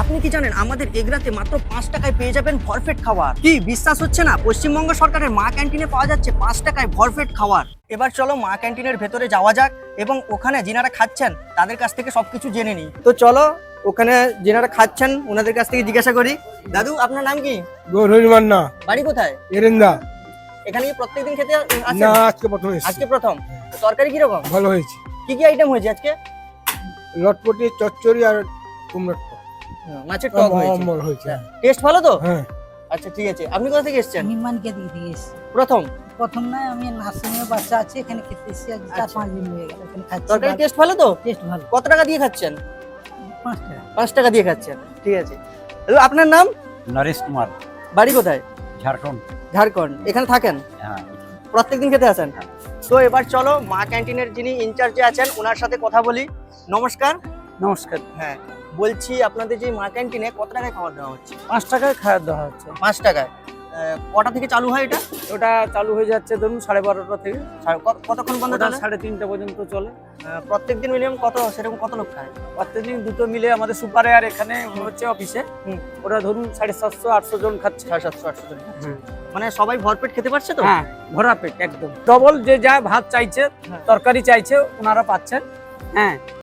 আপনি কি জানেন আমাদের এগরাতে মাত্র পাঁচ টাকায় পেয়ে যাবেন ভরফেট খাবার? কি বিশ্বাস হচ্ছে না? পশ্চিমবঙ্গ সরকারের মা ক্যান্টিনে পাওয়া যাচ্ছে পাঁচ টাকায় ভরপেট খাবার। এবার চলো মা ক্যান্টিনের ভেতরে যাওয়া যাক এবং ওখানে যিনারা খাচ্ছেন তাদের কাছ থেকে সবকিছু জেনে নিই। তো চলো ওখানে যিনারা খাচ্ছেন ওনাদের কাছ থেকে জিজ্ঞাসা করি। দাদু আপনার নাম কি? গৌরীমান না বাড়ি কোথায়? এরেন্দা। এখানে কি প্রত্যেকদিন খেতে আসেন? না আজকে প্রথম আজকে প্রথম? তরকারি কীরকম? ভালো হয়েছে। কি কি আইটেম হয়েছে আজকে? লটপটি চচ্চড়ি আর কুমড়োর টক। মাছের টক হয়েছে। হয়েছে। টেস্ট ভালো তো? হ্যাঁ। আচ্ছা ঠিক আছে। আপনি কোথা থেকে এসেছেন? দিয়ে এসেছি। প্রথম? প্রথম নয় আমি নার্সিংয়ে বাচ্চা আছে এখানে খেতে এসেছি আজ চার আচ্ছা। পাঁচ দিন হয়ে গেল এখানে খাচ্ছি। তরকারি টেস্ট ভালো তো? টেস্ট ভালো। কত টাকা দিয়ে খাচ্ছেন? পাঁচ টাকা। পাঁচ টাকা দিয়ে খাচ্ছেন। ঠিক আছে। হ্যালো আপনার নাম? নরেশ কুমার। বাড়ি কোথায়? ঝাড়খণ্ড। ঝাড়খণ্ড। এখানে থাকেন? হ্যাঁ। প্রত্যেকদিন খেতে আসেন? তো এবার চলো মা ক্যান্টিনের যিনি ইনচার্জে আছেন ওনার সাথে কথা বলি। নমস্কার। নমস্কার। হ্যাঁ বলছি আপনাদের যে মা ক্যান্টিনে কত টাকায় খাবার দেওয়া হচ্ছে? পাঁচ টাকায় খাবার দেওয়া হচ্ছে। পাঁচ টাকায়? কটা থেকে চালু হয় এটা? ওটা চালু হয়ে যাচ্ছে ধরুন সাড়ে বারোটা থেকে। কতক্ষণ চলে? সাড়ে তিনটা পর্যন্ত চলে। প্রত্যেক দিন মিনিমাম কত সেরকম কত লোক খায়? প্রত্যেকদিন দুটো মিলে আমাদের সুপারে আর এখানে হচ্ছে অফিসে। ওরা ধরুন সাড়ে সাতশো আটশো জন খাচ্ছে। সাড়ে সাতশো আটশো জন। মানে সবাই ভরপেট খেতে পারছে তো? হ্যাঁ ভরা পেট একদম। ডবল যে যা ভাত চাইছে হ্যাঁ। তরকারি চাইছে ওনারা পাচ্ছেন। হ্যাঁ।